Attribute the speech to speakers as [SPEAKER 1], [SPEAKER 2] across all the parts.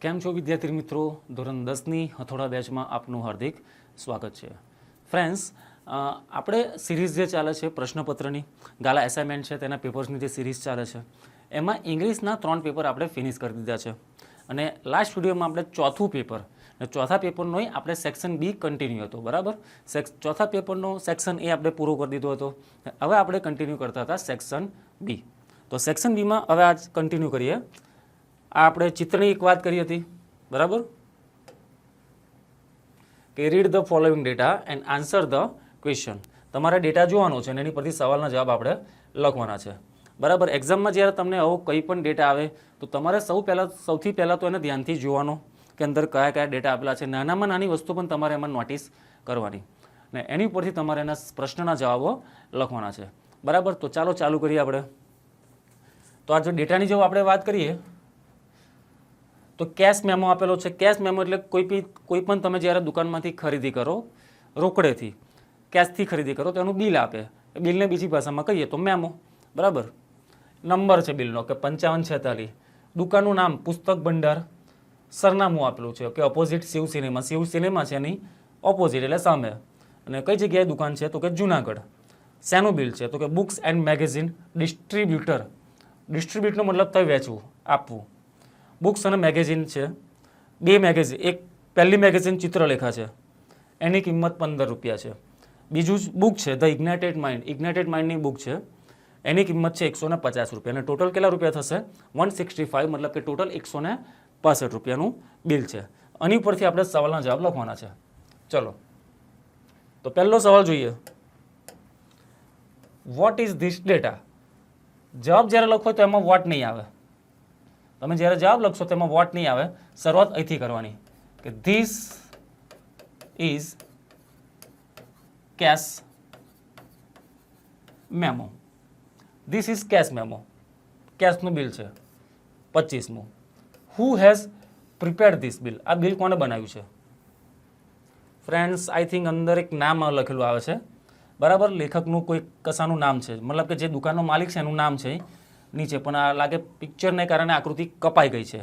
[SPEAKER 1] કેમ છો વિદ્યાર્થી મિત્રો? ધોરણ દસની હથોડા બેચમાં આપનું હાર્દિક સ્વાગત છે. ફ્રેન્ડ્સ આપણે સિરીઝ જે ચાલે છે, પ્રશ્નપત્રની, ગાલા એસાઇનમેન્ટ છે, તેના પેપર્સની જે સિરીઝ ચાલે છે, એમાં ઇંગ્લિશના ત્રણ પેપર આપણે ફિનિશ કરી દીધા છે. અને લાસ્ટ વિડીયોમાં આપણે ચોથું પેપર અને ચોથા પેપરનો આપણે સેક્શન બી કન્ટિન્યુ હતો, બરાબર? ચોથા પેપરનો સેક્શન એ આપણે પૂરો કરી દીધો હતો. હવે આપણે કન્ટિન્યુ કરતા હતા સેક્શન બી તો સેક્શન બીમાં હવે આજ કન્ટિન્યુ કરીએ. આ આપણે ચિત્રની એક વાત કરી હતી. બરાબર? કે read the following data and answer the question તમારે ડેટા જોવાનો છે અને એની પરથી સવાલના જવાબ આપણે લખવાના છે. બરાબર? એક્ઝામમાં જ્યારે તમને આવો કંઈ પણ ડેટા આવે, તો તમારે સૌ પહેલાં, સૌથી પહેલાં તો એને ધ્યાનથી જોવાનો કે અંદર કયા કયા ડેટા આપેલા છે. નાનામાં નાની વસ્તુ પણ તમારે એમાં નોટિસ કરવાની. ને એની ઉપરથી તમારે એના પ્રશ્નના જવાબો લખવાના છે. બરાબર? તો ચાલો ચાલુ કરીએ આપણે. તો આ જો ડેટાની જો આપણે વાત કરીએ તો કેશ મેમો આપેલો છે. કેશ મેમો એટલે કોઈ બી, કોઈ પણ તમે જ્યારે દુકાનમાંથી ખરીદી કરો, રોકડેથી કેશથી ખરીદી કરો, તો એનું બિલ આપે. બિલને બીજી ભાષામાં કહીએ તો મેમો બરાબર? નંબર છે બિલનો કે પંચાવન છેતાલીસ. દુકાનનું નામ પુસ્તક ભંડાર. સરનામું આપેલું છે કે opposite Shiv cinema Shiv cinema છે એની ઓપોઝિટ એટલે સામે. અને કઈ જગ્યાએ દુકાન છે તો કે જુનાગઢ. શેનું બિલ છે તો કે બુક્સ એન્ડ મેગેઝિન ડિસ્ટ્રીબ્યુટર ડિસ્ટ્રીબ્યુટનો મતલબ થાય વેચવું, આપવું. બુક્સ અને મેગેઝિન છે. બે મેગેઝિન, એક પહેલી મેગેઝિન ચિત્રલેખા છે. એની કિંમત પંદર રૂપિયા છે. બીજું બુક છે, ધ ઇગ્નાઇટેડ માઇન્ડ. ઇગ્નાઇટેડ માઇન્ડની બુક છે. એની કિંમત છે એકસો પચાસ રૂપિયા. અને ટોટલ કેટલા રૂપિયા થશે? વન સિક્સટી ફાઇવ મતલબ કે ટોટલ એકસો ને પાસઠ રૂપિયાનું બિલ છે. આની ઉપરથી આપણે સવાલના જવાબ લખવાના છે. ચલો. તો પહેલો સવાલ જોઈએ. વોટ ઇઝ ધીસ ડેટા જવાબ જ્યારે લખો તો એમાં વોટ નહીં આવે. તમે જ્યારે જવાબ લખશો તેમાં વોટ નહીં આવે. શરૂઆત અહીંથી કરવાની કે this is cash memo this is cash memo કેશનું bill છે. પચીસમું. Who has prepared this bill આ બિલ કોને બનાવ્યું છે? ફ્રેન્ડ્સ આઈ થિંક અંદર એક નામ લખેલું આવે છે. બરાબર? લેખકનું કોઈ કશાનું નામ છે. મતલબ કે જે દુકાનનો માલિક છે એનું નામ છે. નીચે, પણ આ લાગે પિક્ચરને કારણે આકૃતિ કપાઈ ગઈ છે.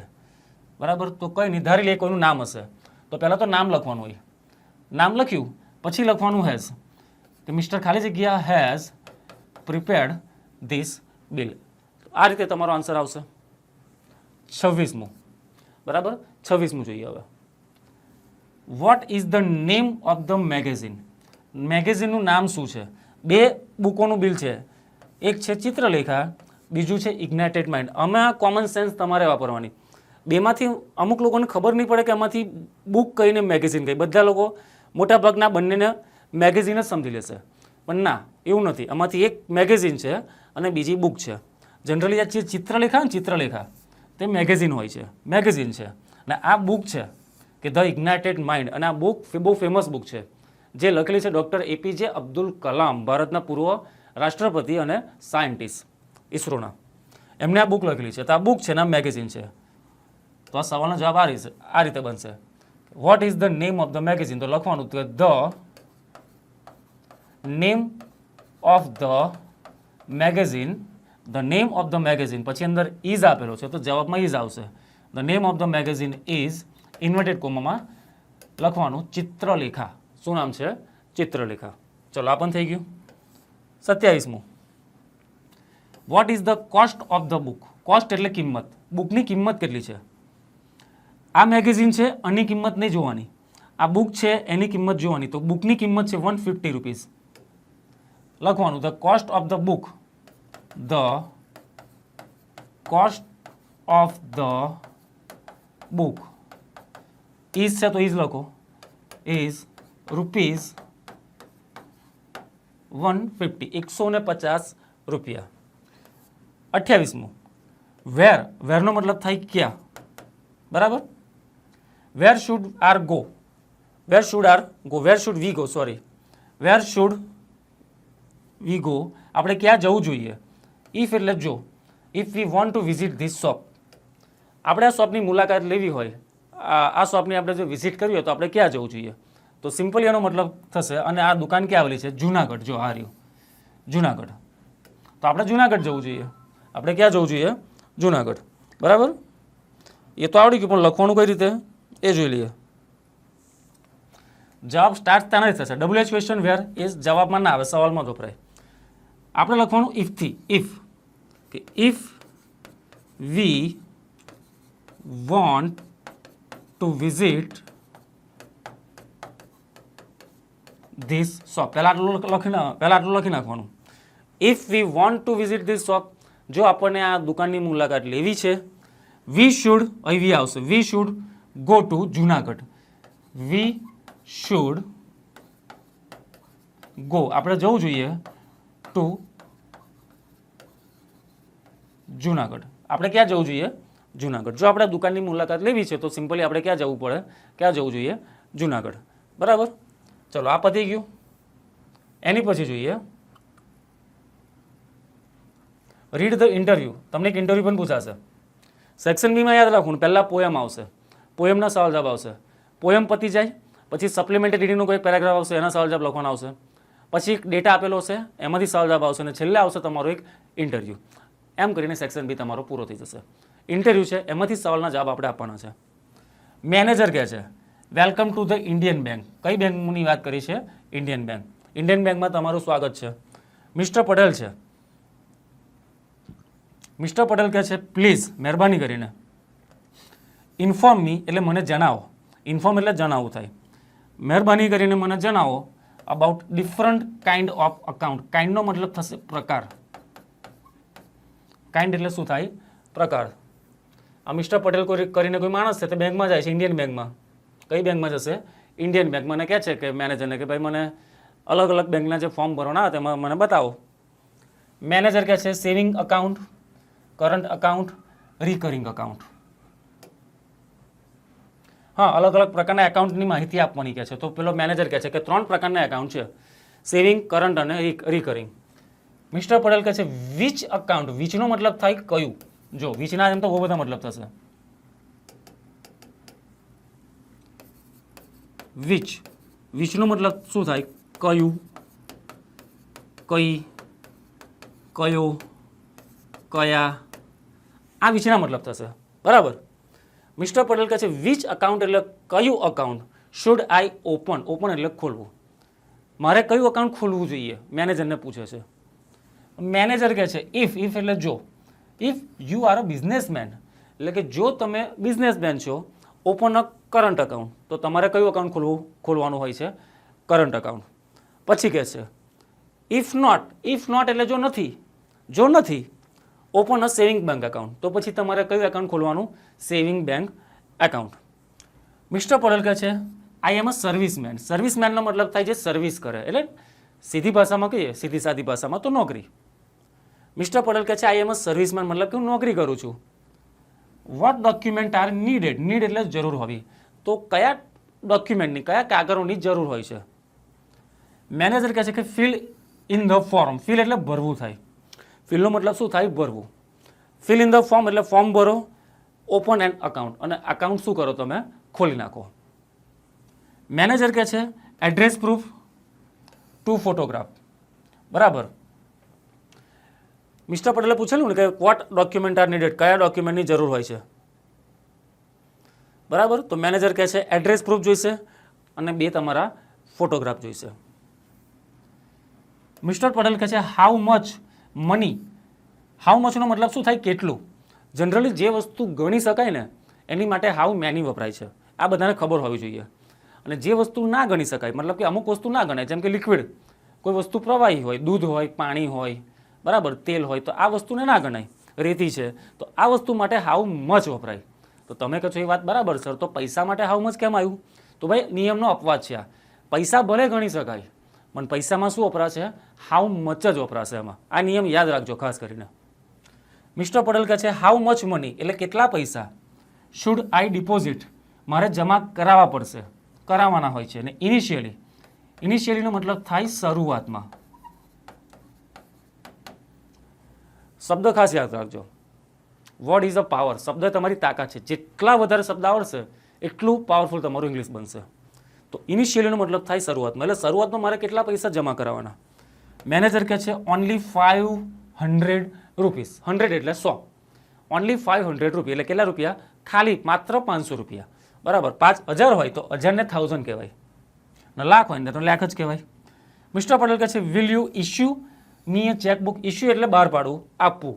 [SPEAKER 1] બરાબર? તો કંઈ નિર્ધારી ધારી લે કોઈનું નામ હશે. તો પહેલાં તો નામ લખવાનું હોય. નામ લખ્યું, પછી લખવાનું હેઝ કે મિસ્ટર ખાલી જગ્યા હેઝ પ્રિપેર્ડ ધીસ બિલ આ રીતે તમારો આન્સર આવશે. છવ્વીસમું. બરાબર? છવ્વીસમું જોઈએ હવે. What is the name of the magazine મેગેઝિનનું નામ શું છે? બે બુકોનું બિલ છે. એક છે ચિત્રલેખા બીજું છે ઇગ્નાઇટેડ માઇન્ડ અમે આ કોમન સેન્સ તમારે વાપરવાની. બેમાંથી અમુક લોકોને ખબર નહીં પડે કે આમાંથી બુક કહીને મેગેઝિન કહી બધા લોકો મોટાભાગના બંનેને મેગેઝિન જ સમજી લેશે. પણ ના, એવું નથી. આમાંથી એક મેગેઝિન છે અને બીજી બુક છે. જનરલી આ જે ચિત્રલેખા ને ચિત્રલેખા, તે મેગેઝિન હોય છે. મેગેઝિન છે. અને આ બુક છે કે ધ ઇગ્નાઇટેડ માઇન્ડ અને આ બુક બહુ ફેમસ બુક છે. જે લખેલી છે ડૉક્ટર એપીજે અબ્દુલ કલામ ભારતના પૂર્વ રાષ્ટ્રપતિ અને સાયન્ટિસ્ટ ઇસરોના. એમને આ બુક લખેલી છે. તો આ બુક છે ને આ મેગેઝિન છે. તો આ સવાલનો જવાબ આ રીતે આ રીતે બનશે. What is the name of the magazine તો લખવાનું કે the name of the magazine the name of the magazine પછી અંદર ઇઝ આપેલો છે. તો જવાબમાં ઇઝ આવશે. The name of the magazine is inverted કોમામાં લખવાનું ચિત્રલેખા. શું નામ છે? ચિત્રલેખા. ચલો, આ પણ થઈ ગયું. સત્યાવીસમું. What is the cost of the book cost એટલે કિંમત. બુકની કિંમત કેટલી છે? આ મેગેઝિન છે, આની કિંમત નહીં જોવાની. આ બુક છે, એની કિંમત જોવાની. તો બુકની કિંમત છે વન ફિફ્ટી રૂપીઝ લખવાનું the cost of the book the cost of the book is છે તો ઇઝ લખો. ઇઝ રૂપીઝ વન ફિફ્ટી એકસો પચાસ રૂપિયા. અઠ્યાવીસમું. વેર, વેરનો મતલબ થાય ક્યાં? બરાબર? Where should are go. Where should are go. Where should we go sorry where should we go. આપણે ક્યાં જવું જોઈએ? ઇફ એટલે જો. If we want to visit this shop આપણે આ શોપની મુલાકાત લેવી હોય, આ શોપની આપણે જો વિઝિટ કરવી હોય તો આપણે ક્યાં જવું જોઈએ? તો સિમ્પલી એનો મતલબ થશે અને આ દુકાન ક્યાં આવેલી છે? જુનાગઢ. જો આ રહ્યું. જુનાગઢ. તો આપણે જુનાગઢ જવું જોઈએ. આપણે ક્યાં જવું જોઈએ? જુનાગઢ. બરાબર? એ તો આવડી ગયું, પણ લખવાનું કઈ રીતે? એ જોઈ લઈએ. જવાબ સ્ટાર્ટ ત્યાં નથી થશે ડબલ્યુ એચ ક્વેશ્ચન વેર એ જવાબમાં ના આવે, સવાલમાં જ વપરાય. આપણે લખવાનું ઇફથી ઇફ કે if we want to visit this shop પહેલાં આટલું લખી પહેલાં આટલું લખી નાખવાનું. If we want to visit this shop જો આપણને આ દુકાનની મુલાકાત લેવી છે વી શુડ અહીં વી આવશે. We should go to Junagadh. We should go આપણે જવું જોઈએ ટુ જુનાગઢ. આપણે ક્યાં જવું જોઈએ? જુનાગઢ. જો આપણે દુકાનની મુલાકાત લેવી છે, તો સિમ્પલી આપણે ક્યાં જવું પડે? ક્યાં જવું જોઈએ? જુનાગઢ. બરાબર? ચલો, આ પતી ગયું. એની પછી જોઈએ. રીડ ધ ઇન્ટરવ્યૂ તમને એક ઇન્ટરવ્યૂ પણ પૂછાશે. સેક્શન બીમાં યાદ રાખવું પહેલાં પોયમ આવશે. પોયમના સવાલ જવાબ આવશે. પોયમ પતી જાય, પછી સપ્લિમેન્ટરી રીડિંગનો કોઈ પેરાગ્રાફ આવશે, એના સવાલ જવાબ લખવાનો આવશે. પછી એક ડેટા આપેલો હશે, એમાંથી સવાલ જવાબ આવશે અને છેલ્લે આવશે તમારો એક ઇન્ટરવ્યૂ એમ કરીને સેક્શન બી તમારો પૂરો થઈ જશે. ઇન્ટરવ્યૂ છે, એમાંથી સવાલના જવાબ આપણે આપવાના છે. મેનેજર કહે છે welcome to the Indian bank કઈ બેંકની વાત કરી છે? ઇન્ડિયન બેંક ઇન્ડિયન બેંકમાં તમારું સ્વાગત છે. મિસ્ટર પટેલ છે મિસ્ટર પટેલ કહે છે પ્લીઝ મહેરબાની કરીને ઇન્ફોર્મ મી એટલે મને જણાવો. ઇન્ફોર્મ એટલે જણાવવું થાય. મહેરબાની કરીને મને જણાવો about different kind of account કાઇન્ડનો મતલબ થશે પ્રકાર. કાઇન્ડ એટલે શું થાય? પ્રકાર. આ મિસ્ટર પટેલ કરીને કોઈ માણસ છે તે બેંકમાં જાય છે ઇન્ડિયન બેંકમાં. કઈ બેંકમાં જશે? Indian bank. મને કહે છે કે મેનેજરને કે, ભાઈ, મને અલગ અલગ બેંકના જે ફોર્મ ભરવાના તેમાં મને બતાવો. મેનેજર કહે છે saving account current account recurring account હા, અલગ અલગ પ્રકારના એકાઉન્ટની માહિતી આપવાની કહે છે. તો પેલો મેનેજર કહે છે કે ત્રણ પ્રકારના એકાઉન્ટ છે. સેવિંગ કરંટ અને રિકરિંગ મિસ્ટર પટેલ કહે છે વિચ અકાઉન્ટ વિચનો મતલબ થાય કયું? જો વિચના એમ તો બહુ બધા મતલબ થશે. વિચ વિચનો મતલબ શું થાય? કયું? કઈ? કયો? કયા? આ વિચના મતલબ થશે. બરાબર? મિસ્ટર પટેલ કહે છે વિચ અકાઉન્ટ એટલે કયું account should I open open એટલે ખોલવું. મારે કયું અકાઉન્ટ ખોલવું જોઈએ? મેનેજરને પૂછે છે. મેનેજર કહે છે ઇફ ઇફ એટલે જો. If you are a businessman એટલે કે જો તમે બિઝનેસમેન છો ઓપન અ કરંટ અકાઉન્ટ તો તમારે કયું અકાઉન્ટ ખોલવું? ખોલવાનું હોય છે કરંટ અકાઉન્ટ પછી કહે છે ઇફ નોટ ઇફ નોટ એટલે જો નથી. જો નથી open a saving bank account તો પછી તમારે કયું એકાઉન્ટ ખોલવાનું? Saving bank account mister Patel કહે છે આઈ એમ અ સર્વિસમેન સર્વિસમેનનો મતલબ થાય છે સર્વિસ કરે. એટલે સીધી ભાષામાં કહીએ, સીધી સાદી ભાષામાં તો નોકરી. મિસ્ટર પટેલ કહે છે આઈ એમ અ સર્વિસમેન મતલબ કે હું નોકરી કરું છું. What document are needed need એટલે જરૂર હોવી. તો કયા ડોક્યુમેન્ટની કયા કાગળોની જરૂર હોય છે? મેનેજર કહે છે કે fill in the form fill એટલે ભરવું થાય. ફિલનો મતલબ શું થાય? ભરવું. ફિલ ઇન ધ ફોર્મ એટલે ફોર્મ ભરો ઓપન એન્ડ અકાઉન્ટ અને અકાઉન્ટ શું કરો તમે? ખોલી નાખો. મેનેજર કહે છે? એડ્રેસ પ્રૂફ ટુ ફોટોગ્રાફ બરાબર. મિસ્ટર પટેલે પૂછેલું ને કે વોટ ડોક્યુમેન્ટ આર નીડેડ કયા ડોક્યુમેન્ટની જરૂર હોય છે? બરાબર. તો મેનેજર કહે છે એડ્રેસ પ્રૂફ જોઈશે અને બે તમારા ફોટોગ્રાફ જોઈશે. મિસ્ટર પટેલ કહે છે હાઉ મચ મની હાઉ મચનો મતલબ શું થાય? કેટલું? જનરલી જે વસ્તુ ગણી શકાય ને, એની માટે હાઉ મેની વપરાય છે. આ બધાને ખબર હોવી જોઈએ. અને જે વસ્તુ ના ગણી શકાય, મતલબ કે અમુક વસ્તુ ના ગણાય, જેમ કે લિક્વિડ કોઈ વસ્તુ પ્રવાહી હોય, દૂધ હોય, પાણી હોય, બરાબર, તેલ હોય, તો આ વસ્તુને ના ગણાય. રેતી છે, તો આ વસ્તુ માટે હાઉ મચ વપરાય? તો તમે કહો છો એ વાત બરાબર સર તો પૈસા માટે હાઉ મચ કેમ આવ્યું? તો ભાઈ, નિયમનો અપવાદ છે આ. પૈસા ભલે ગણી શકાય પણ પૈસામાં શું વપરાશે? હાઉ મચ જ વપરાશે એમાં આ નિયમ યાદ રાખજો ખાસ કરીને. મિસ્ટર પટેલ કહે છે હાઉ મચ મની એટલે કેટલા પૈસા? શુડ આઈ ડિપોઝિટ મારે જમા કરાવવા પડશે. કરાવવાના હોય છે. અને ઇનિશિયલી ઇનિશિયલીનો મતલબ થાય શરૂઆતમાં. શબ્દ ખાસ યાદ રાખજો. વોટ ઇઝ અ પાવર શબ્દ તમારી તાકાત છે. જેટલા વધારે શબ્દ આવડશે, એટલું પાવરફુલ તમારું ઇંગ્લિશ બનશે. તો ઇનિશિયલીનો મતલબ થાય શરૂઆતમાં. એટલે શરૂઆતમાં મારે કેટલા પૈસા જમા કરાવવાના મેનેજર કહે છે only five hundred rupees hundred એટલે સો. ઓનલી ફાઇવ હંડ્રેડ રૂપિયા એટલે કેટલા રૂપિયા? ખાલી માત્ર પાંચસો રૂપિયા. બરાબર. પાંચ હજાર હોય તો હજારને થાઉઝન્ડ કહેવાય. ને લાખ હોય ને તો લાખ જ કહેવાય. મિસ્ટર પટેલ કહે છે will you me a chequebook issue એટલે બહાર પાડવું. આપવું.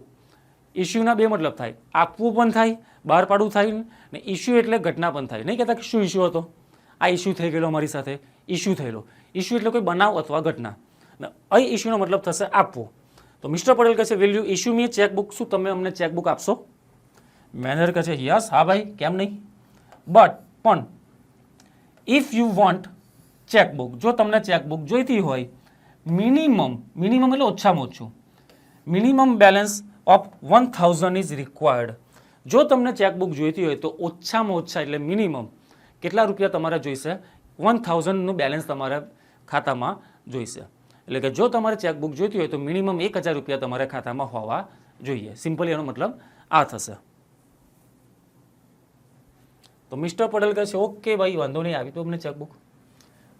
[SPEAKER 1] ઇશ્યુના બે મતલબ થાય. આપવું પણ થાય, બહાર પાડવું થાય ને. ઇશ્યુ એટલે ઘટના પણ થાય. નહીં કહેતા કે શું ઇશ્યુ હતો? આ ઇશ્યુ થઈ ગયેલો અમારી સાથે. ઇશ્યુ થયેલો. ઇશ્યુ એટલે કોઈ બનાવ અથવા ઘટના. અહીં ઇસ્યુનો મતલબ થશે આપવો. તો મિસ્ટર પટેલ કહે છે will you issue me chequebook શું તમે અમને ચેકબુક આપશો? મેનેજર કહે છે યસ હા ભાઈ. કેમ નહીં? બટ પણ ઇફ યુ વોન્ટ ચેકબુક જો તમને ચેકબુક જોઈતી હોય મિનિમમ મિનિમમ એટલે ઓછામાં ઓછું. Minimum balance of one thousand is required જો તમને ચેકબુક જોઈતી હોય તો ઓછામાં ઓછા એટલે મિનિમમ કેટલા રૂપિયા તમારે જોઈશે? વન થાઉઝન્ડનું બેલેન્સ તમારે ખાતામાં જોઈશે. એટલે કે જો તમારે ચેકબુક જોઈતી હોય તો મિનિમમ એક હજાર રૂપિયા તમારે ખાતામાં હોવા જોઈએ. સિમ્પલી એનો મતલબ આ થશે. તો મિસ્ટર પટેલ કહે છે, ઓકે ભાઈ, વાંધો નહીં, આવી તો અમને ચેકબુક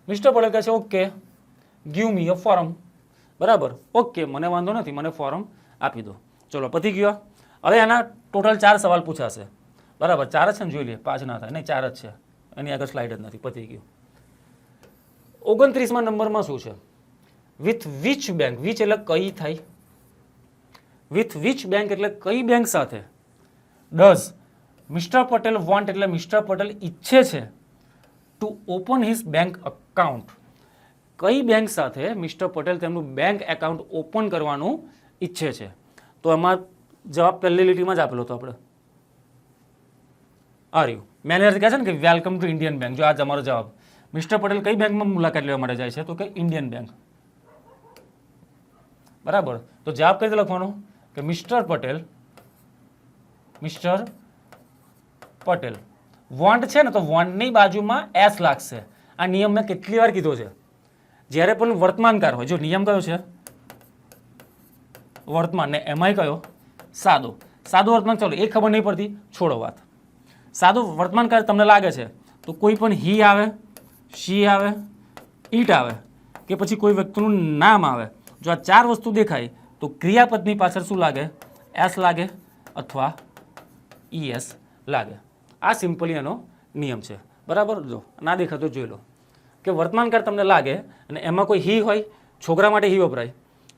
[SPEAKER 1] મિસ્ટર પટેલ કહે છે, okay give me a form બરાબર? ઓકે, મને વાંધો નથી, મને ફોરમ આપી દો. ચલો, પતી ગયો હવે એના ટોટલ ચાર સવાલ પૂછાશે. બરાબર? ચાર જ છે ને, જોઈ લઈએ પાંચ ના થાય. નહીં, ચાર જ છે. એની આગળ સ્લાઇડ જ નથી, પતી ગયું. ઓગણત્રીસમાં નંબરમાં શું છે? વિથ વિચ બેંક વિચ એટલે કઈ થાય? વિથ વિચ બેંક એટલે કઈ બેંક સાથે? ડઝ મિસ્ટર પટેલ વોન્ટ એટલે મિસ્ટર પટેલ ઈચ્છે છે to open his bank account કઈ બેંક સાથે મિસ્ટર પટેલ તેમનું બેંક એકાઉન્ટ ઓપન કરવાનું ઈચ્છે છે? તો એમાં જવાબ પહેલી લીટીમાં જ આપેલો હતો આપણે. આ યુ મેનેજર કહે છે ને કે વેલકમ ટુ ઇન્ડિયન બેંક જો આ તમારો જવાબ. મિસ્ટર પટેલ કઈ બેંકમાં મુલાકાત લેવા માટે જાય છે? તો કે ઇન્ડિયન બેંક બરાબર? તો જવાબ કઈ રીતે લખવાનો? કે mister Patel mister Patel want છે ને, તો વોન્ટની બાજુમાં એસ લાગશે. આ નિયમ મેં કેટલી વાર કીધો છે. જ્યારે પણ વર્તમાનકાર હોય, જો નિયમ કયો છે? વર્તમાન ને એમાંય કયો? સાદો. સાદો વર્તમાન ચાલો, એ ખબર નહીં પડતી. છોડો વાત. સાદો વર્તમાનકાર તમને લાગે છે, તો કોઈ પણ હી આવે, શી આવે, ઈટ આવે, કે પછી કોઈ વ્યક્તિનું નામ આવે, જો આ ચાર વસ્તુ દેખાય, તો ક્રિયાપદની પાછળ શું લાગે? એસ લાગે અથવા ઈએસ લાગે. આ સિમ્પલી એનો નિયમ છે. બરાબર? જો, ના દેખાતો જોઈ લો. કે વર્તમાનકાળ તમને લાગે અને એમાં કોઈ હી હોય, છોકરા માટે હી વપરાય,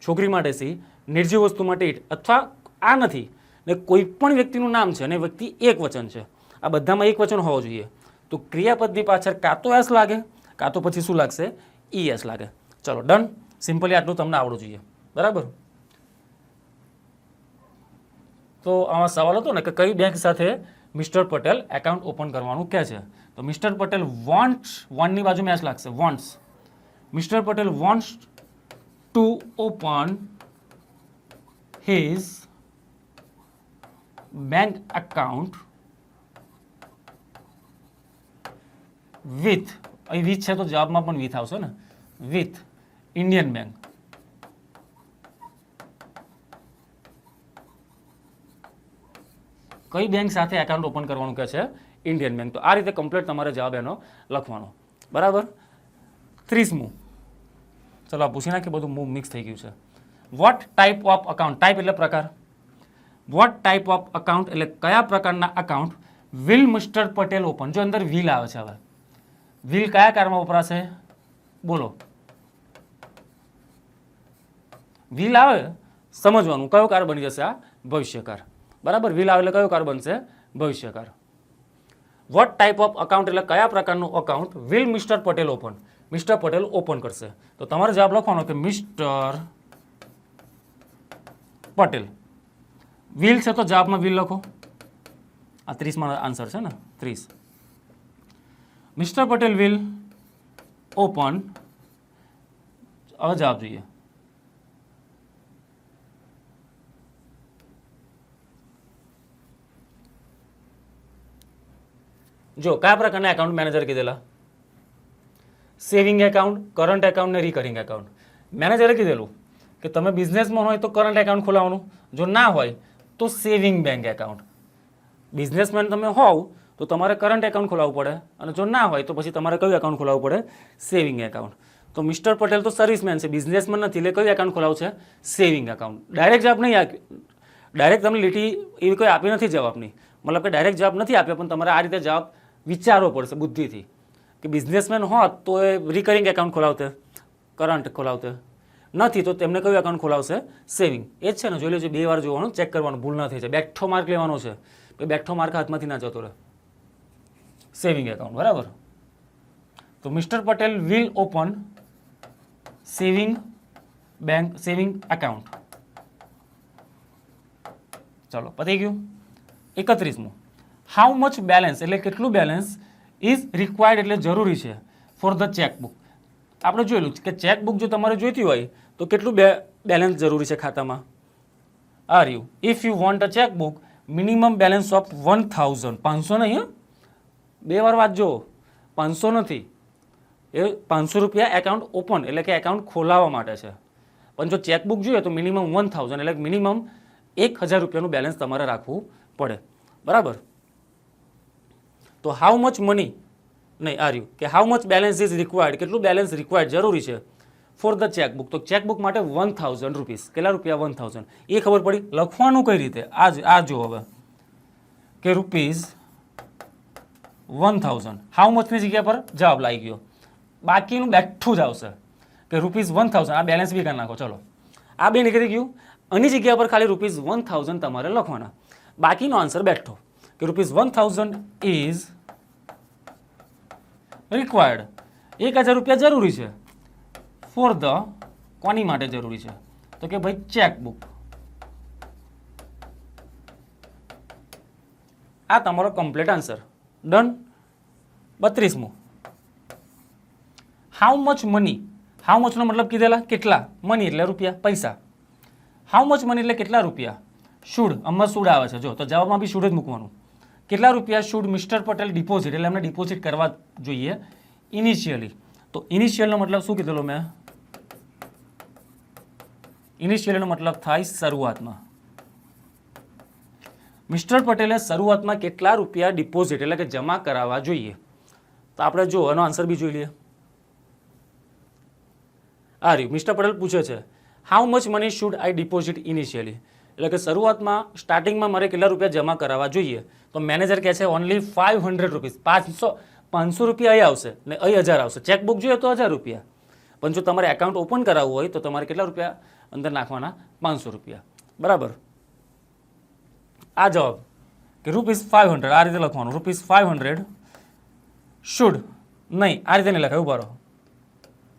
[SPEAKER 1] છોકરી માટે સી નિર્જીવ વસ્તુ માટે ઈટ, અથવા આ નથી. ને કોઈ પણ વ્યક્તિનું નામ છે અને વ્યક્તિ એક વચન છે. આ બધામાં એક વચન હોવો જોઈએ. તો ક્રિયાપદની પાછળ કાં તો એસ લાગે, કાં તો પછી શું લાગશે? ઈ એસ લાગે. ચલો, ડન. સિમ્પલી આટલું તમને આવડવું જોઈએ. બરાબર? તો આમાં સવાલ હતો ને કે કઈ બેંક સાથે મિસ્ટર પટેલ એકાઉન્ટ ઓપન કરવાનું કહે છે? તો મિસ્ટર પટેલ વોન્ટ્સ વોન્ટની બાજુ મેચ લાગશે. Wants mister Patel wants to open his bank account with. અહીં વિથ છે તો જવાબમાં પણ વિથ આવશે ને? With Indian bank. કઈ બેંક સાથે એકાઉન્ટ ઓપન કરવાનું કહે છે? Indian bank. તો આ રીતે કમ્પ્લીટ તમારે જવાબ એનો લખવાનો. બરાબર? ત્રીસમું. ચલો પૂછી નાખીએ, બધું મૂવ મિક્સ થઈ ગયું છે. What type of account type એટલે પ્રકાર. વોટ ટાઈપ ઓફ અકાઉન્ટ એટલે કયા પ્રકારના account will mister Patel open જો અંદર વિલ આવે છે હવે. વિલ કયા કારમાં વપરાશે બોલો. વિલ આવે? સમજવાનું. કયો કાર બની જશે આ? ભવિષ્યકાર બરાબર? વિલ આવે એટલે કયો કાર બનશે? ભવિષ્યકાર વોટ ટાઈપ ઓફ અકાઉન્ટ એટલે કયા પ્રકારનું account will mister Patel open mister Patel open કરશે. તો તમારે જવાબ લખવાનો કે મિસ્ટર પટેલ વિલ છે તો જવાબમાં વિલ લખો. આ ત્રીસમાં આન્સર છે ને? ત્રીસ. મિસ્ટર પટેલ વિલ ઓપન હવે જવાબ જોઈએ જો કયા પ્રકારના એકાઉન્ટ મેનેજર કીધેલા સેવિંગ એકાઉન્ટ કરંટ એકાઉન્ટ ને રિકરિંગ એકાઉન્ટ મેનેજરે કીધેલું કે તમે બિઝનેસમાં હોય તો કરંટ એકાઉન્ટ ખોલાવવાનું જો ના હોય તો સેવિંગ બેંક એકાઉન્ટ બિઝનેસમેન તમે હોવ તો તમારે કરંટ એકાઉન્ટ ખોલાવવું પડે. અને જો ના હોય તો પછી તમારે કયું એકાઉન્ટ ખોલાવવું પડે? સેવિંગ એકાઉન્ટ તો મિસ્ટર પટેલ તો સર્વિસમેન છે બિઝનેસમેન નથી, એટલે કયું એકાઉન્ટ ખોલાવવું છે? સેવિંગ એકાઉન્ટ ડાયરેક્ટ જવાબ નહીં ડાયરેક્ટ તમને લીટી એવી કોઈ આપી નથી જવાબની મતલબ કે ડાયરેક્ટ જવાબ નથી આપ્યો, પણ તમારે આ રીતે જવાબ વિચારવો પડશે બુદ્ધિથી. કે બિઝનેસમેન હોત તો એ રિકરિંગ એકાઉન્ટ ખોલાવતે કરંટ ખોલાવતે. નથી તો તેમને કયું એકાઉન્ટ ખોલાવશે? સેવિંગ એ જ છે ને, જોઈ લેજો, બે વાર જોવાનું ચેક કરવાનું, ભૂલ ના થઈ જાય. બેઠો માર્ક લેવાનો છે. બેઠો માર્ક હાથમાંથી ના જતો રહે. સેવિંગ એકાઉન્ટ બરાબર? તો mister Patel will open saving bank saving account ચલો, પતી ગયું. એકત્રીસમું. હાઉ મચ બેલેન્સ એટલે કેટલું બેલેન્સ ઇઝ રિક્વાયર્ડ એટલે જરૂરી છે ફોર ધ ચેકબુક આપણે જોયેલું કે ચેકબુક જો તમારે જોઈતી હોય, તો કેટલું બેલેન્સ જરૂરી છે ખાતામાં? Are you if you want a chequebook minimum balance of one thousand પાંચસો નહીં? બે વાર વાંચજો પાંચસો નથી. એ પાંચસો રૂપિયા એકાઉન્ટ ઓપન એટલે કે એકાઉન્ટ ખોલાવવા માટે છે. પણ જો ચેકબુક જોઈએ તો મિનિમમ વન થાઉઝન્ડ એટલે મિનિમમ એક હજાર રૂપિયાનું બેલેન્સ તમારે રાખવું પડે. બરાબર? તો હાઉ મચ મની નહીં આર્યું કે how much balance is required કેટલું બેલેન્સ રિક્વાયર્ડ જરૂરી છે? ફોર ધ ચેકબુક તો ચેકબુક માટે વન થાઉઝન્ડ રૂપીસ કેટલા રૂપિયા? વન થાઉઝન્ડ એ ખબર પડી? લખવાનું કઈ રીતે? આ આ જો હવે. કે રૂપીઝ વન થાઉઝન્ડ હાઉ મચની જગ્યા પર જવાબ લાગી ગયો બાકીનું બેઠું જ આવશે કે રૂપીઝ વન થાઉઝન્ડ આ બેલેન્સ બી કરી નાખો ચલો આ બે નીકળી ગયું આની જગ્યા પર ખાલી રૂપીઝ વન થાઉઝન્ડ તમારે લખવાના બાકીનો આન્સર બેઠો કે rupees one thousand is required એક હજાર રૂપિયા જરૂરી છે ફોર ધ કોની માટે જરૂરી છે તો કે ભાઈ ચેકબુક આ તમારો કમ્પ્લીટ આન્સર ડન બત્રીસમું. હાઉ મચ મની હાઉ મચનો મતલબ કીધેલા? કેટલા? મની એટલે રૂપિયા, પૈસા. હાઉ મચ મની એટલે કેટલા રૂપિયા? શુડ આમાં શુડ આવે છે. જો, તો જવાબમાં બી શુડ જ મૂકવાનું. કેટલા રૂપિયા શુડ મિસ્ટર પટેલ ડિપોઝિટ એટલે એમને ડિપોઝિટ કરવા જોઈએ ઇનિશિયલી તો ઇનિશિયલનો મતલબ શું કીધેલો મેં? ઇનિશિયલનો મતલબ થાય શરૂઆતમાં. મિસ્ટર પટેલે શરૂઆતમાં કેટલા રૂપિયા ડિપોઝિટ એટલે કે જમા કરાવવા જોઈએ? તો આપણે જો એનો આન્સર બી જોઈ લઈએ. આ રહ્યું. મિસ્ટર પટેલ પૂછે છે how much money should I deposit initially એટલે કે શરૂઆતમાં સ્ટાર્ટિંગમાં મારે કેટલા રૂપિયા જમા કરાવવા જોઈએ? તો મેનેજર કહે છે ઓનલી ફાઇવ હંડ્રેડ રૂપીઝ પાંચસો પાંચસો રૂપિયા અહીં આવશે ને અહીં હજાર આવશે. ચેકબુક જોઈએ તો હજાર રૂપિયા. પણ જો તમારે એકાઉન્ટ ઓપન કરાવવું હોય તો તમારે કેટલા રૂપિયા અંદર નાખવાના? પાંચસો રૂપિયા. બરાબર? આ જવાબ કે રૂપીસ ફાઇવ હંડ્રેડ આ રીતે લખવાનું. રૂપીસ ફાઇવ હંડ્રેડ શુડ નહીં. આ રીતે નહીં લખાય. ઊભા રહો.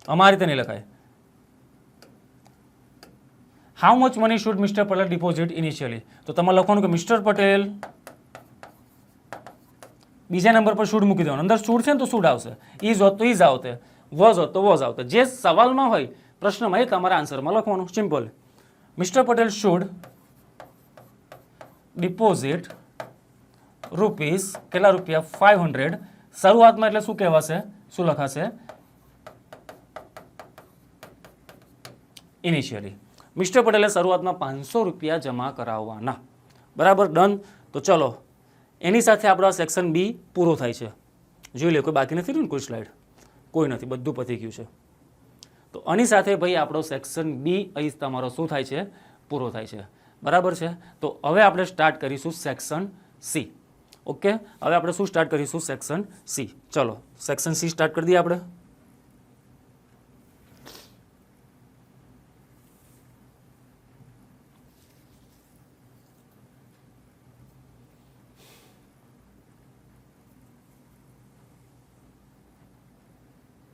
[SPEAKER 1] આમાં રીતે નહીં લખાય. How much money should mister Patel deposit initially તો તમારે લખવાનું કે મિસ્ટર પટેલ બીજા નંબર પર શુડ મૂકી દેવાનું. અંદર શુડ છે ને તો શુડ આવશે. ઇઝ હોત તો ઇઝ આવતે. વોઝ હોત તો વોઝ આવતે. જે સવાલમાં હોય પ્રશ્નમાં એ તમારા આન્સરમાં લખવાનું. Simple mister Patel should deposit rupees કેટલા રૂપિયા? ફાઇવ હંડ્રેડ શરૂઆતમાં એટલે શું કહેવાશે? શું લખાશે? ઇનિશિયલી મિસ્ટર પટેલે શરૂઆતમાં પાંચસો રૂપિયા જમા કરાવવાના. બરાબર? ડન? તો ચલો, એની સાથે આપણો સેક્શન બી પૂરો થાય છે. જોઈ લે, કોઈ બાકી નથી રહ્યું કોઈ સ્લાઇડ કોઈ નથી, બધું પતી ગયું છે. તો આની સાથે ભાઈ આપણો સેક્શન બી અહીં તમારો શું થાય છે? પૂરો થાય છે. બરાબર છે? તો હવે આપણે સ્ટાર્ટ કરીશું સેક્શન સી ઓકે હવે આપણે શું સ્ટાર્ટ કરીશું? સેક્શન સી ચલો સેક્શન સી સ્ટાર્ટ કરી દઈએ આપણે.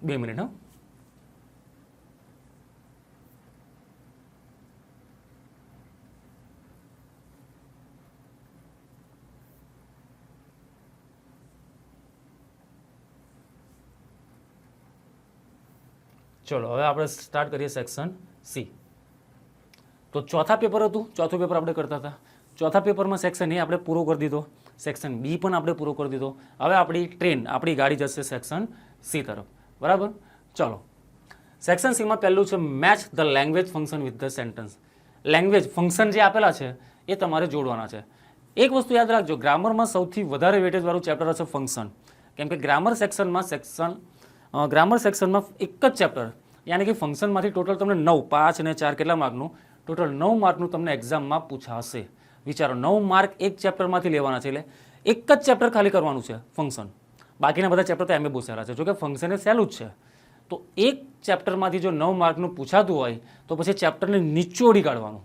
[SPEAKER 1] બે મિનિટ, હા. ચલો, હવે આપણે સ્ટાર્ટ કરીએ સેક્શન સી તો ચોથા પેપર હતું, ચોથું પેપર આપણે કરતા હતા. ચોથા પેપરમાં સેક્શન એ આપણે પૂરો કરી દીધો. સેક્શન બી પણ આપણે પૂરો કરી દીધો. હવે આપણી ટ્રેન આપણી ગાડી જશે સેક્શન સી તરફ. બરાબર? ચલો. સેક્શન સીમાં પહેલું છે match the language function with the sentence language function જે આપેલા છે, એ તમારે જોડવાના છે. એક વસ્તુ યાદ રાખજો ગ્રામરમાં સૌથી વધારે વેટેજવાળું ચેપ્ટર હશે ફંક્શન કેમ કે ગ્રામર સેક્શનમાં સેક્શન ગ્રામર સેક્શનમાં એક જ ચેપ્ટર યાની કે ફંક્શનમાંથી ટોટલ તમને નવ, પાંચ અને ચાર કેટલા માર્કનું? ટોટલ નવ માર્કનું તમને એક્ઝામમાં પૂછાશે. વિચારો, નવ માર્ક એક ચેપ્ટરમાંથી લેવાના છે એટલે એક જ ચેપ્ટર ખાલી કરવાનું છે ફંક્શન બાકીના બધા ચેપ્ટર તો એમ બહુ છે. જો કે ફંક્શન એ સહેલું જ છે. તો એક ચેપ્ટરમાંથી જો નવ માર્કનું પૂછાતું હોય, તો પછી ચેપ્ટરને નીચોડી કાઢવાનું.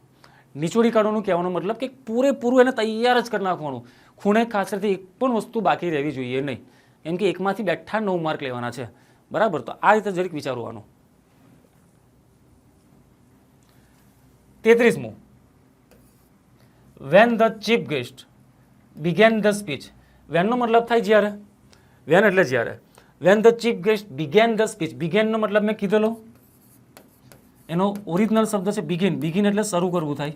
[SPEAKER 1] નીચોડી કાઢવાનું કહેવાનો મતલબ કે પૂરેપૂરું એને તૈયાર જ કરી નાખવાનું. ખૂણે ખાસરથી એક પણ વસ્તુ બાકી રહેવી જોઈએ નહીં. એમ કે એકમાંથી બેઠા નવ માર્ક લેવાના છે. બરાબર? તો આ રીતે જરીક વિચારવાનું. તેત્રીસમું. When the chief guest began the speech વેનનો મતલબ થાય જ્યારે? વેન એટલે જ્યારે. When the chief guest began the speech બિગેનનો મતલબ મેં કીધેલો? એનો ઓરિજિનલ શબ્દ છે બિગિન બિગિન એટલે શરૂ કરવું થાય.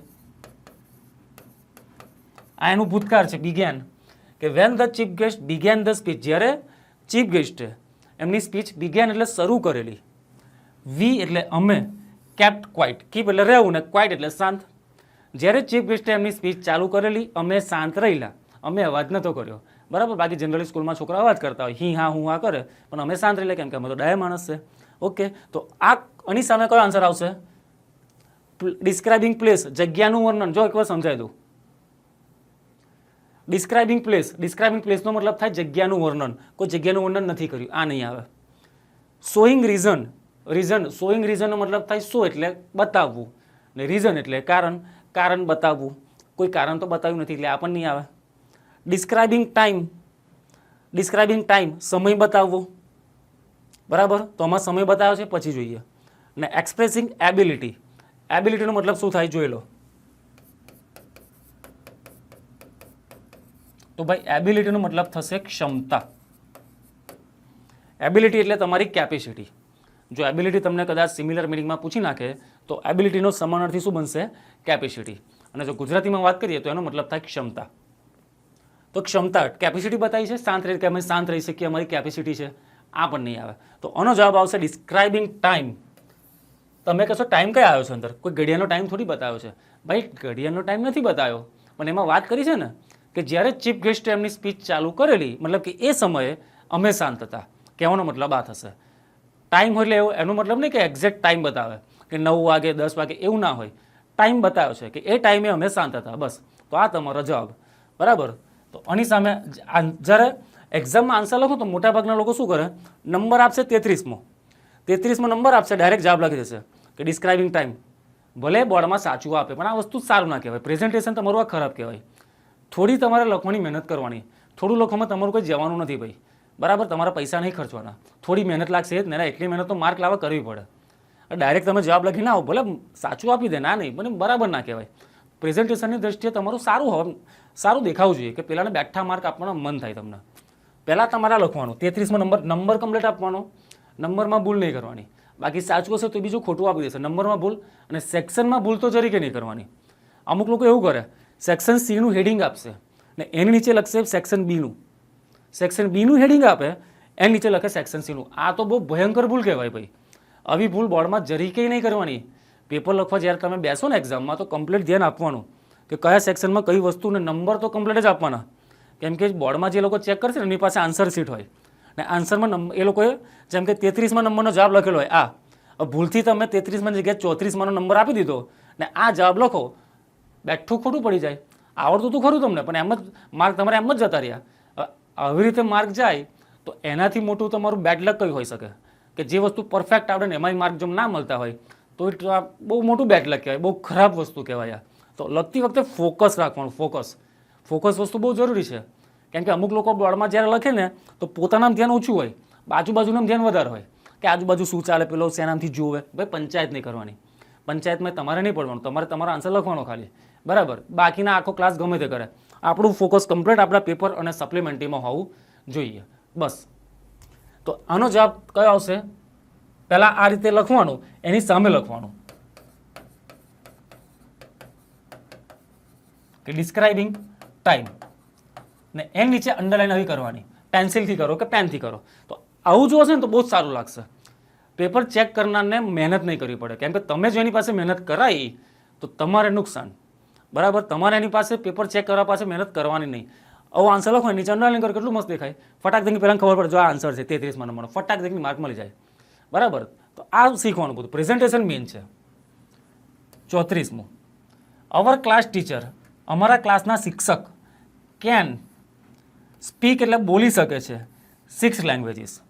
[SPEAKER 1] આ એનું ભૂતકાળ છે. બિગેન કે when the chief guest began the speech જ્યારે ચીફ ગેસ્ટે એમની સ્પીચ બિગેન એટલે શરૂ કરેલી. વી એટલે અમે કેપ્ટ ક્વાઇટ કીપ એટલે રહેવું ને ક્વાઇટ એટલે શાંત. જ્યારે ચીફ ગેસ્ટે એમની સ્પીચ ચાલુ કરેલી, અમે શાંત રહેલા. અમે અવાજ નહોતો કર્યો. બરાબર? બાકી જનરલી સ્કૂલમાં છોકરા અવાજ કરતા હોય. હી હા, હું હા કરે. પણ અમે શાંત રહેલા કેમ કે અમે તો ડાયા માણસ છે. ઓકે? તો આ આની સામે કયો આન્સર આવશે? ડિસ્ક્રાઇબિંગ પ્લેસ જગ્યાનું વર્ણન. જો એકવાર સમજાવી દઉં. ડિસ્ક્રાઇબિંગ પ્લેસ ડિસ્ક્રાઇબિંગ પ્લેસનો મતલબ થાય જગ્યાનું વર્ણન. કોઈ જગ્યાનું વર્ણન નથી કર્યું. આ નહીં આવે. સોઈંગ રીઝન રીઝન સોઈંગ રીઝનનો મતલબ થાય શો એટલે બતાવવું. ને રીઝન એટલે કારણ. કારણ બતાવવું. કોઈ કારણ તો બતાવ્યું નથી એટલે આ પણ નહીં આવે. ડિસ્ક્રાઇબિંગ ટાઈમ ડિસ્ક્રાઇબિંગ ટાઈમ સમય બતાવવો. બરાબર? તો આમાં સમય બતાવ્યો છે, પછી જોઈએ. ને એક્સપ્રેસિંગ એબિલિટી એબિલિટીનો મતલબ શું થાય? જોઈ લો. તો ભાઈ એબિલિટીનો મતલબ થશે ક્ષમતા. એબિલિટી એટલે તમારી કેપેસિટી જો એબિલિટી તમને કદાચ સિમિલર મિનિંગમાં પૂછી નાખે, તો એબિલિટીનો સમાનાર્થી શું બનશે? કેપેસિટી અને જો ગુજરાતીમાં વાત કરીએ, તો એનો મતલબ થાય ક્ષમતા. તો ક્ષમતા કેપેસિટી બતાવી છે, શાંત રહી કે અમે શાંત રહી શકીએ, અમારી કેપેસિટી છે. આ પણ નહીં આવે. તો આનો જવાબ આવશે ડિસ્ક્રાઇબિંગ ટાઈમ તમે કહેશો ટાઈમ કયા આવ્યો છે અંદર? કોઈ ઘડિયાળનો ટાઈમ થોડી બતાવ્યો છે. ભાઈ, ઘડિયાળનો ટાઈમ નથી બતાવ્યો. પણ એમાં વાત કરી છે ને કે જ્યારે ચીફ ગેસ્ટે એમની સ્પીચ ચાલુ કરેલી, મતલબ કે એ સમયે અમે શાંત હતા. કહેવાનો મતલબ આ થશે. ટાઈમ હોય એટલે એનો મતલબ નહીં કે એક્ઝેક્ટ ટાઈમ બતાવે, કે નવ વાગે, દસ વાગે, એવું ના હોય. ટાઈમ બતાવ્યો છે કે એ ટાઈમે અમે શાંત હતા, બસ. તો આ તમારો જવાબ. બરાબર? તો આની સામે જ્યારે એક્ઝામમાં આન્સર લખો તો મોટાભાગના લોકો શું કરે? નંબર આપશે તેત્રીસમો. તેત્રીસમો નંબર આપશે ડાયરેક્ટ જવાબ લખી દેશે કે ડિસ્ક્રાઇબિંગ ટાઈમ ભલે બોર્ડમાં સાચું આપે, પણ આ વસ્તુ સારું ના કહેવાય. પ્રેઝન્ટેશન તમારું આ ખરાબ કહેવાય. થોડી તમારે લખવાની મહેનત કરવાની. થોડું લખવામાં તમારું કોઈ જવાનું નથી ભાઈ. બરાબર, તમારા પૈસા નહીં ખર્ચવાના. થોડી મહેનત લાગશે જ ને એટલી મહેનત તો માર્ક લાવવા કરવી પડે. ડાયરેક્ટ તમે જવાબ લખી ના આવો, ભલે સાચું આપી દે, ના નહીં મને બરાબર ના કહેવાય. પ્રેઝન્ટેશનની દ્રષ્ટિએ તમારું સારું હોવ, સારું દેખાવું જોઈએ કે પહેલાંને બેઠા માર્ક આપવાનો મન થાય તમને. પહેલાં તમારા લખવાનું, તેત્રીસમાં નંબર નંબર કમ્પ્લીટ આપવાનો, નંબરમાં ભૂલ નહીં કરવાની. બાકી સાચું હશે તો બીજું ખોટું આપી દેશે. નંબરમાં ભૂલ અને સેક્શનમાં ભૂલ તો જરીકે નહીં કરવાની. અમુક લોકો એવું કરે સેક્શન સીનું હેડિંગ આપશે. ને એની નીચે લખશે સેક્શન બીનું સેક્શન બીનું હેડિંગ આપે, એની નીચે લખે સેક્શન સીનું આ તો બહુ ભયંકર ભૂલ કહેવાય ભાઈ. આવી ભૂલ બોર્ડમાં જરીકે નહીં કરવાની. પેપર લખવા જ્યારે તમે બેસો ને એક્ઝામમાં તો કમ્પ્લીટ ધ્યાન આપવાનું. કે કયા સેક્શનમાં કઈ વસ્તુ ને નંબર તો કમ્પ્લીટ જ આપવાના. કેમ કે બોર્ડમાં જે લોકો ચેક કરશે ને, એની પાસે આન્સર શીટ હોય. ને આન્સરમાં એ લોકોએ જેમ કે તેત્રીસમાં નંબરનો જવાબ લખેલો હોય. આ. ભૂલથી તમે તેત્રીસમાં જગ્યાએ ચોત્રીસમાંનો નંબર આપી દીધો. ને આ જવાબ લખો. બેઠું ખોટું પડી જાય. આવડતું તો ખરું તમને, પણ એમ જ માર્ક તમારે એમ જ જતા રહ્યા. આવી રીતે માર્ક જાય, તો એનાથી મોટું તમારું બેડ લક કયું હોઈ શકે? કે જે વસ્તુ પરફેક્ટ આવડે ને એમાંય માર્ક જો ના મળતા હોય, તો it બહુ મોટું બેડ લક કહેવાય, બહુ ખરાબ વસ્તુ કહેવાય આ. તો લખતી વખતે ફોકસ રાખવાનું ફોકસ ફોકસ વસ્તુ બહુ જરૂરી છે. કેમ કે અમુક લોકો બોર્ડમાં જ્યારે લખે ને, તો પોતાનામ ધ્યાન ઓછું હોય આજુબાજુનું ધ્યાન વધારે હોય. કે આજુબાજુ શું ચાલે પેલો શેનામથી જુએ ભાઈ, પંચાયત નહીં કરવાની. પંચાયતમાં તમારે નહીં પડવાનું, તમારે તમારો આન્સર લખવાનો ખાલી. બરાબર. બાકીના આખો ક્લાસ ગમે તે કરે. આપણું ફોકસ કમ્પ્લીટ આપણા પેપર અને સપ્લિમેન્ટરીમાં હોવું જોઈએ. બસ. તો આનો જવાબ કયો આવશે? પહેલાં આ રીતે લખવાનું, એની સામે લખવાનું. કે ડિસ્ક્રાઇબિંગ ટાઈમ ને એની નીચે અંડરલાઈન આવી કરવાની. પેન્સિલથી કરો કે પેનથી કરો. તો આવું જો હશે ને તો બહુ જ સારું લાગશે. પેપર ચેક કરનારને મહેનત નહીં કરવી પડે. કેમ કે તમે જો એની પાસે મહેનત કરાવી તો તમારે નુકસાન. બરાબર? તમારે એની પાસે પેપર ચેક કરવા પાસે મહેનત કરવાની નહીં. આવો આન્સર લખો નીચે અંડરલાઈન કરો, કેટલું મસ્ત દેખાય. ફટાક દેખી પહેલાં ખબર પડે. જો આ આન્સર છે તેત્રીસમાં નંબરનો ફટાક દેખી માર્ક મળી જાય. બરાબર? તો આ શીખવાનું બધું. પ્રેઝન્ટેશન મેઇન છે. ચોત્રીસમું. અવર ક્લાસ ટીચર અમારા ક્લાસના શિક્ષક કેન સ્પીક એટલે બોલી શકે છે. સિક્સ લેંગ્વેજીસ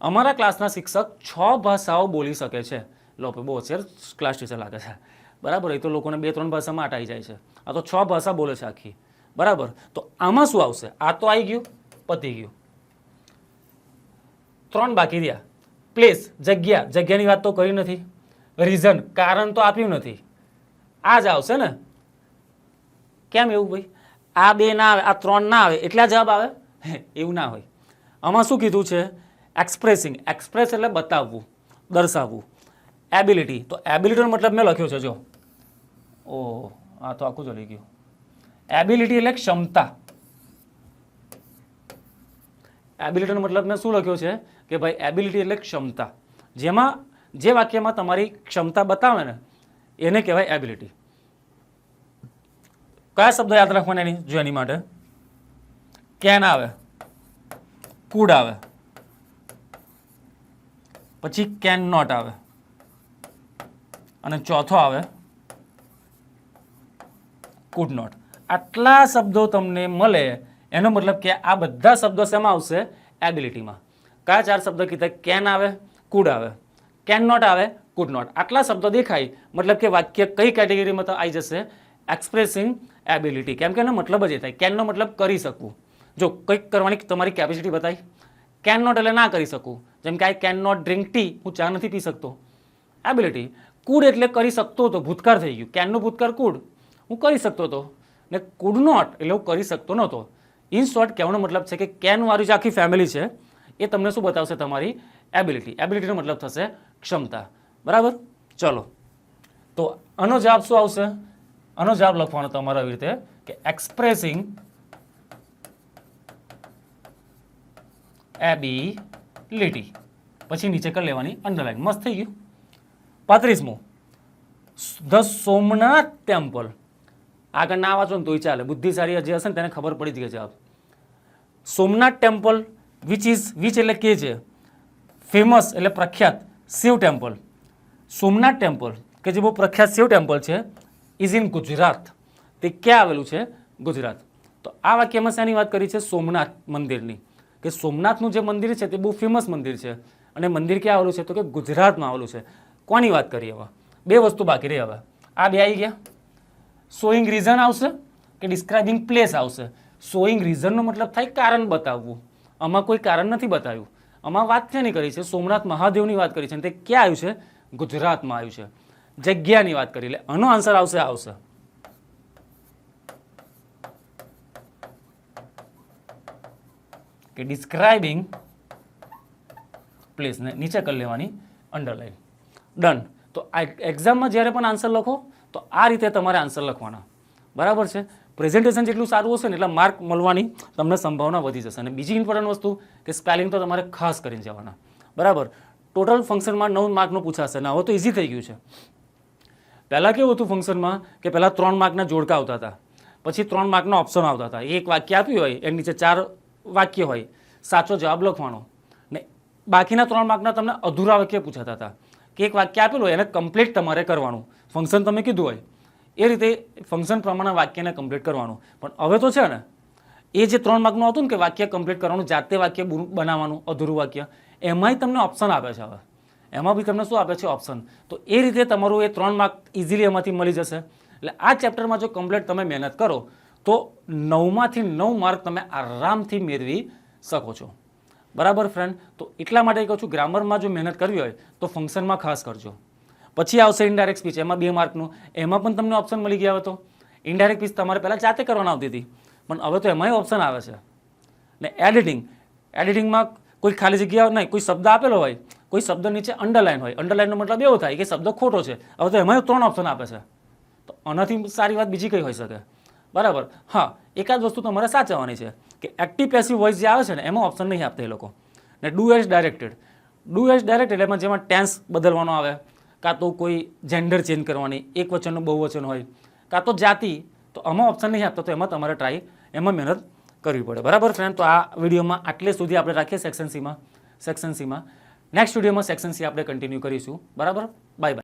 [SPEAKER 1] અમારા ક્લાસના શિક્ષક છ ભાષાઓ બોલી શકે છે. લો બહુ હોશિયાર ક્લાસ ટીચર લાગે છે. બરાબર? એ તો લોકોને બે, ત્રણ ભાષામાં અટાઈ જાય છે. આ તો છ ભાષા બોલે છે આખી. બરાબર? તો આમાં શું આવશે? આ તો આવી ગયું, પતી ગયું. ત્રણ બાકી રહ્યા. પ્લેસ જગ્યા. જગ્યાની વાત તો કરી નથી. રીઝન કારણ તો આપ્યું નથી. આ જ આવશે ને? કેમ એવું ભાઈ? આ બે ના આવે, આ ત્રણ ના આવે, એટલા જવાબ આવે? એવું ના હોય. આમાં શું કીધું છે? એક્સપ્રેસિંગ એક્સપ્રેસ એટલે બતાવવું, દર્શાવવું. એબિલિટી તો એબિલિટીનો મતલબ મેં લખ્યો છે, જો. ઓ આ તો આખું ચલી ગયું. એબિલિટી એટલે ક્ષમતા. એબિલિટીનો મતલબ મેં શું લખ્યો છે? કે ભાઈ એબિલિટી એટલે ક્ષમતા. જેમાં, જે વાક્યમાં તમારી ક્ષમતા બતાવે ને, એને કહેવાય એબિલિટી કયા શબ્દ યાદ રાખવાના એની, જો એની માટે? કેન આવે. કુડ આવે. પછી કેન નોટ આવે. અને ચોથો આવે. કુડ નોટ આટલા શબ્દો તમને મળે, એનો મતલબ કે આ બધા શબ્દો શેમાં આવશે? એબિલિટીમાં કયા ચાર શબ્દો કીધા? કેન આવે કુડ આવે. કેન નોટ આવે કુડ નોટ આટલા શબ્દો દેખાય, મતલબ કે વાક્ય કઈ કેટેગરીમાં તો આવી જશે? એક્સપ્રેસિંગ એબિલિટી કેમ કે એનો મતલબ જ એ થાય. કેનનો મતલબ કરી શકવું જો કંઈક કરવાની તમારી કેપેસિટી બતાવી કેન નોટ એટલે ના કરી શકું. જેમ કે I can not drink tea હું ચા નથી પી શકતો. એબિલિટી કુડ એટલે કરી શકતો હતો ભૂતકાળ થઈ ગયું. કેનનો ભૂતકાળ કુડ હું કરી શકતો હતો. ને કુડ નોટ એટલે હું કરી શકતો નહોતો. ઇન શોર્ટ કહેવાનો મતલબ છે કે કેન વાળી જે આખી ફેમિલી છે, એ તમને શું બતાવશે તમારી એબિલિટી એબિલિટીનો મતલબ થશે ક્ષમતા. બરાબર? ચલો. તો આનો જવાબ શું આવશે? આનો જવાબ લખવાનો તમારે આવી રીતે કે એક્સપ્રેસિંગ એબિલિટી પછી નીચે કરી લેવાની અંડરલાઇન મસ્ત થઈ ગયું. પાંત્રીસમું. The Somnath temple. આગળ ના વાંચો ને તોય ચાલે. બુદ્ધિશાળી જે હશે ને તેને ખબર પડી જ ગઈ જવાબ Somnath temple which is which એટલે કે છે? ફેમસ એટલે પ્રખ્યાત શિવ ટેમ્પલ. સોમનાથ ટેમ્પલ, કે જે બહુ પ્રખ્યાત શિવ ટેમ્પલ છે ઇઝ ઇન ગુજરાત. તે ક્યાં આવેલું છે? ગુજરાત. તો આ વાક્યમાં શાની વાત કરી છે? સોમનાથ મંદિરની. કે સોમનાથનું જે મંદિર છે તે બહુ ફેમસ મંદિર છે. અને મંદિર ક્યાં આવેલું છે? તો કે ગુજરાતમાં આવેલું છે. કોની વાત કરીએ હવે? બે વસ્તુ બાકી રહી હવે. આ બે આવી ગયા? શોઈંગ રીઝન આવશે કે ડિસ્ક્રાઇબિંગ પ્લેસ આવશે? સોઈંગ રીઝનનો મતલબ થાય કારણ બતાવવું. આમાં કોઈ કારણ નથી બતાવ્યું. આમાં વાત ક્યાંની કરી છે? સોમનાથ મહાદેવની વાત કરી છે. અને તે ક્યાં આવ્યું છે? ગુજરાતમાં આવ્યું છે. જગ્યાની વાત કરી એટલે આનો આન્સર આવશે આવશે. કે ડિસ્ક્રાઇબિંગ પ્લેસને નીચે કરી લેવાની અંડરલાઈન ડન તો એક્ઝામમાં જ્યારે પણ આન્સર લખો તો આ રીતે તમારે આન્સર લખવાના. બરાબર છે? પ્રેઝન્ટેશન જેટલું સારું હશે ને એટલે માર્ક મળવાની તમને સંભાવના વધી જશે. અને બીજી ઇમ્પોર્ટન્ટ વસ્તુ કે સ્પેલિંગ તો તમારે ખાસ કરીને જવાના. બરાબર? ટોટલ ફંક્શનમાં નવ માર્કનું પૂછાશે. ને હવે તો ઇઝી થઈ ગયું છે. પહેલાં કેવું હતું ફંક્શનમાં કે પહેલાં ત્રણ માર્કના જોડકા આવતા હતા. પછી ત્રણ માર્કના ઓપ્શન આવતા હતા. એક વાક્ય આપ્યું હોય, એની નીચે ચાર વાક્ય હોય. સાચો જવાબ લખવાનો. ને બાકીના ત્રણ માર્કના તમને અધૂરા વાક્ય પૂછાતા હતા. કે એક વાક્ય આપેલું હોય, એને કમ્પ્લીટ તમારે કરવાનું. ફંક્શન તમે કીધું હોય. એ રીતે ફંક્શન પ્રમાણે વાક્યને કમ્પ્લીટ કરવાનું. પણ હવે તો છે ને, એ જે ત્રણ માર્કનું હતું ને કે વાક્ય કમ્પ્લીટ કરવાનું, જાતે વાક્ય બનાવવાનું, અધૂરું વાક્ય, એમાંય તમને ઓપ્શન આપે છે હવે. એમાં બી તમને શું આપે છે ઓપ્શન તો એ રીતે તમારું એ ત્રણ માર્ક ઇઝીલી એમાંથી મળી જશે. એટલે આ ચેપ્ટરમાં જો કમ્પ્લીટ તમે મહેનત કરો, તો નવમાંથી નવ માર્ક તમે આરામથી મેળવી શકો છો. બરાબર ફ્રેન્ડ તો એટલા માટે કહું છું ગ્રામરમાં જો મહેનત કરવી હોય, તો ફંક્શનમાં ખાસ કરજો. પછી આવશે ઇન્ડાયરેક્ટ સ્પીચ એમાં બે માર્કનું. એમાં પણ તમને ઓપ્શન મળી ગયા હતો ઇન્ડાયરેક્ટ સ્પીચ તમારે પહેલાં જાતે કરવાની આવતી હતી. પણ હવે તો એમાંય ઓપ્શન આવે છે. ને એડિટિંગ એડિટિંગમાં કોઈ ખાલી જગ્યા નહીં, કોઈ શબ્દ આપેલો હોય, કોઈ શબ્દ નીચે અંડરલાઈન હોય. અંડરલાઈનનો મતલબ એવો થાય કે શબ્દ ખોટો છે. હવે તો એમાંય ત્રણ ઓપ્શન આપે છે. તો આનાથી સારી વાત બીજી કઈ હોઈ શકે? બરાબર. હા, એકાદ વસ્તુ તમારે સાચવવાની છે કે એક્ટિવ પેસિવ વોઇસ જે આવે છે ને, એમાં ઓપ્શન નહીં આપતા એ લોકો. ને do as directed do as directed એમાં જેમાં ટેન્સ બદલવાનો આવે કાં તો કોઈ જેન્ડર ચેન્જ કરવાની, એક વચનનું બહુવચન હોય. કાં તો જાતિ, તો આમાં ઓપ્શન નહીં આપતો, તો એમાં તમારે ટ્રાય એમાં મહેનત કરવી પડે. બરાબર ફ્રેન્ડ તો આ વિડીયોમાં આટલે સુધી આપણે રાખીએ સેક્શન સીમાં સેક્શન સીમાં નેક્સ્ટ વિડીયોમાં સેક્શન સી આપણે કન્ટિન્યુ કરીશું. બરાબર? Bye bye